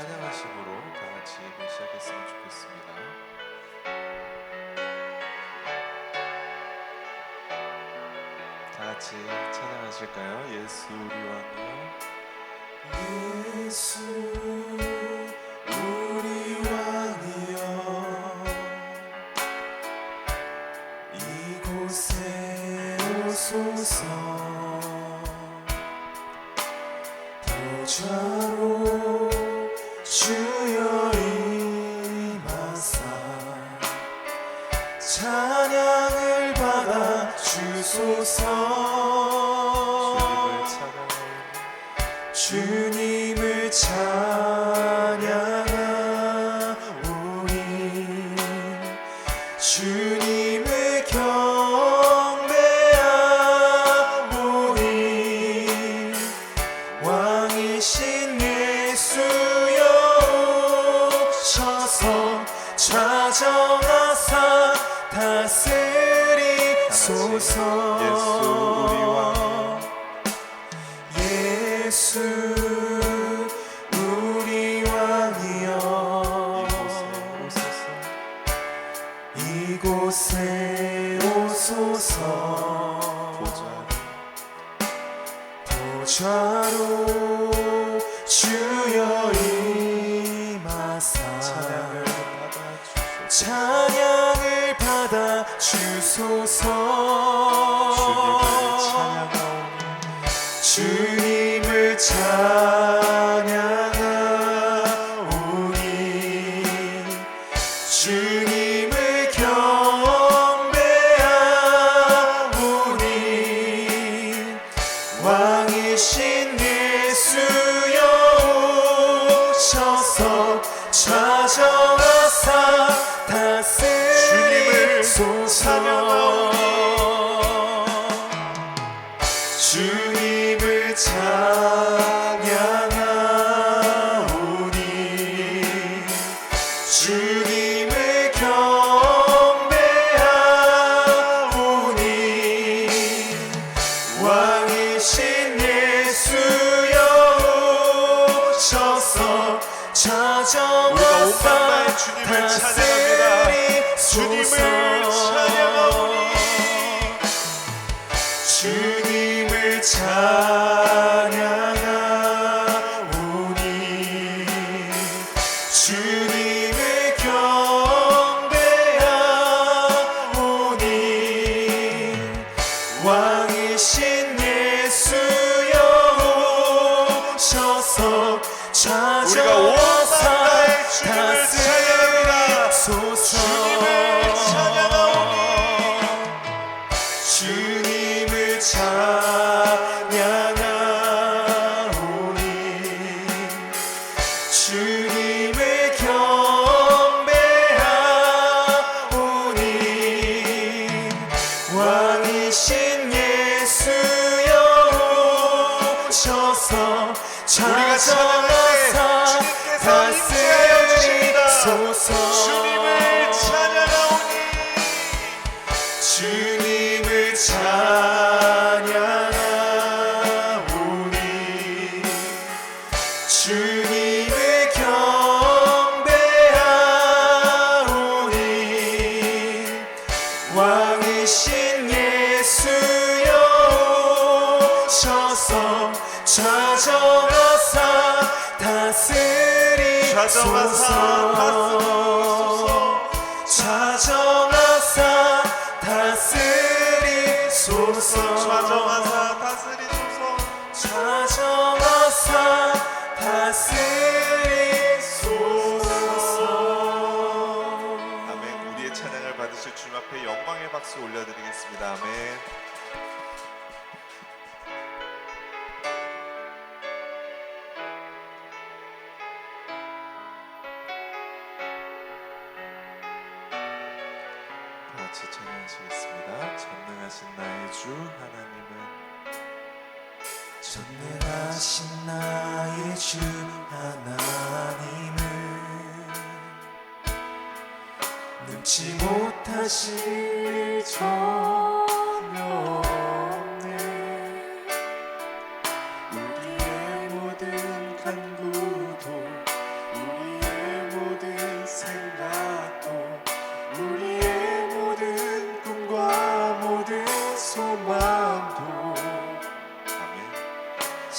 찬양하심으로 다 같이 예배 시작했으면 좋겠습니다. 다 같이 찬양하실까요? 예수 우리 왕이여 예수 우리 왕이여 이곳에 오소서 보좌 다스리소서. 예수 우리 주소서 오셔서 찬양합니다. 다스리소서 주십니다. 다스리소서 주님을 찬양하오니. 주님을 찬양하오니. 주님 다스리소서 찾아가사 다스리소서. 좌정하사 다스리소서. 찾아와사 다스리소서. 아멘. 우리의 찬양을 받으실 주님 앞에 영광의 박수 올려드리겠습니다. 아멘 같이 찬양하시겠습니다. 전능하신 나의 주 하나님은 전능하신 나의 주 하나님은 능치 못하실 전혀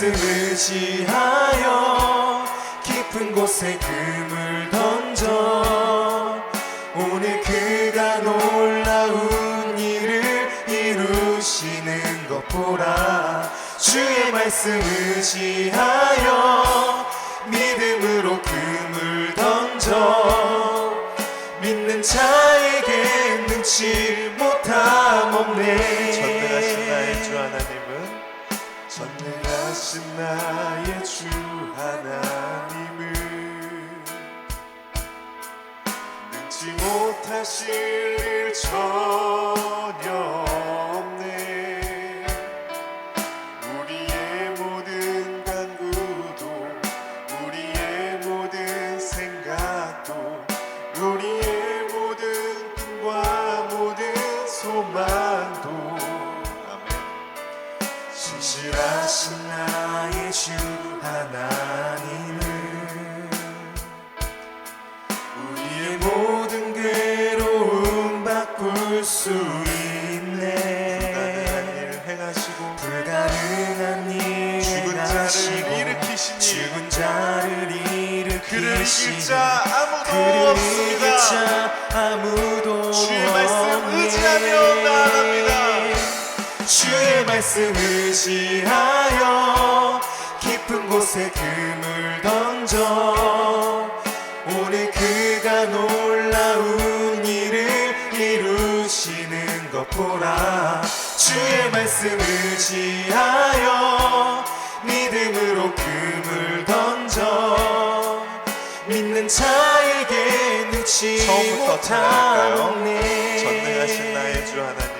말씀 의지하여 깊은 곳에 금을 던져 오늘 그가 놀라운 일을 이루시는 것 보라. 주의 말씀 의지하여 믿음으로 금을 던져 믿는 자에게 눈치 못함 없네 전능하신 나의 주 하나님은 능지 못하실 일 전혀 신실하신 나의 주 하나님은 우리의 모든 괴로움 바꿀 수 불가능한 있네 일 행하시고 불가능한 일 행하시고 자를 일으키시니 죽은 자를 그를 일으키시니 이길 자 아무도 그를 없습니다 자 아무도 주의 말씀 없네. 의지하며 나아갑니다. 주의 말씀 의지하여 깊은 곳에 금을 던져 오늘 그가 놀라운 일을 이루시는 것 보라. 주의 말씀 의지하여 믿음으로 금을 던져 믿는 자에게 처음부터 찬양할까요? 없네. 전능하신 나의 주 하나님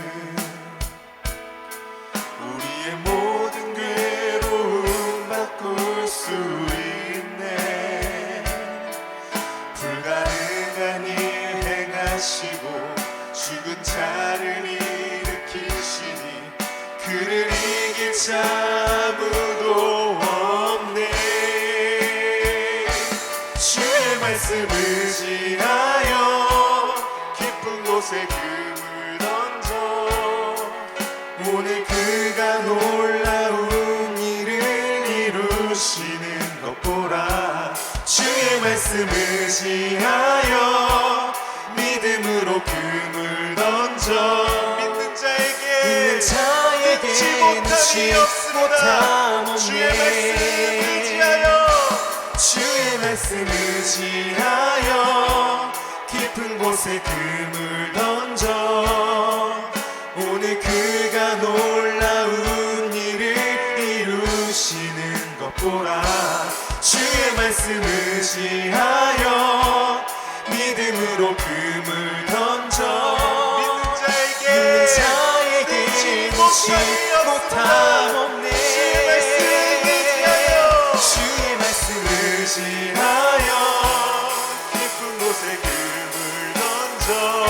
아무도 없네. 주의 말씀 의지하여 깊은 곳에 금을 던져. 오늘 그가 놀라운 일을 이루시는 것 보라. 주의 말씀 의지하여 믿음으로 금을 던져. 믿는 자에게. 믿는 자 에게 잊지 못함이 눈치 없습니다. 못함 주의 없네. 말씀 의지하여. 주의 말씀 의지하여. 깊은 곳에 금을 던져. 오늘 그가 놀라운 일을 이루시는 것 보라. 주의 말씀 의지하여 믿음으로 금을 잊지 눈치 못함이 못함 없습니다 없네. 주의 말씀 의지하여. 주의 말씀 의지하여. 깊은 곳에 금을 던져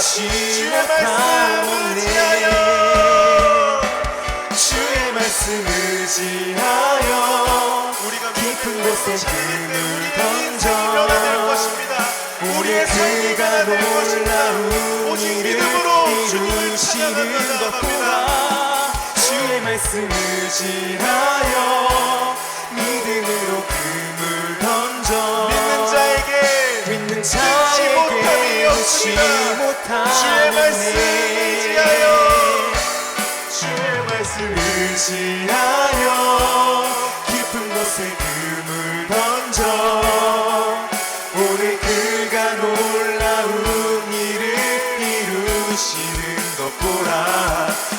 주의 말씀 못함 의지하여. 없네 주의 말씀 의지하여. 우리가 깊은 곳에 우리의 던져. 우리의 그가 놀라운 일을 이루시는 것보다 주의 말씀 의지하여 믿음으로 금 자에게 놓지 없습니다. 못함 주의 말씀 의지하여. 주의 말씀 의지하여. 깊은 곳에 금을 던져. 오늘 그가 놀라운 일을 이루시는 것 보라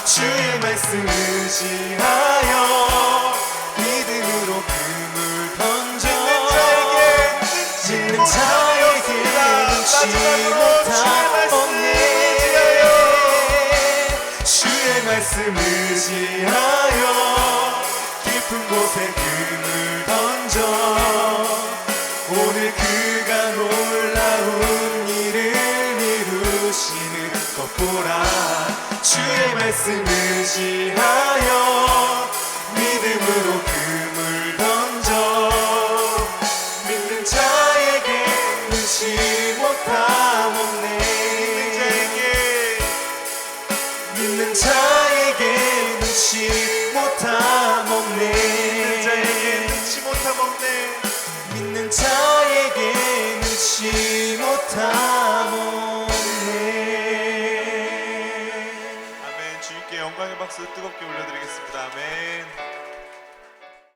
주의 말씀 의지하여 믿음으로 금을 던져. 믿는 자에게 눈치 말씀 의지하여 깊은 곳에 금을 던져 오늘 그가 놀라운 일을 이루시는 것 보라 주의 말씀 의지하여 아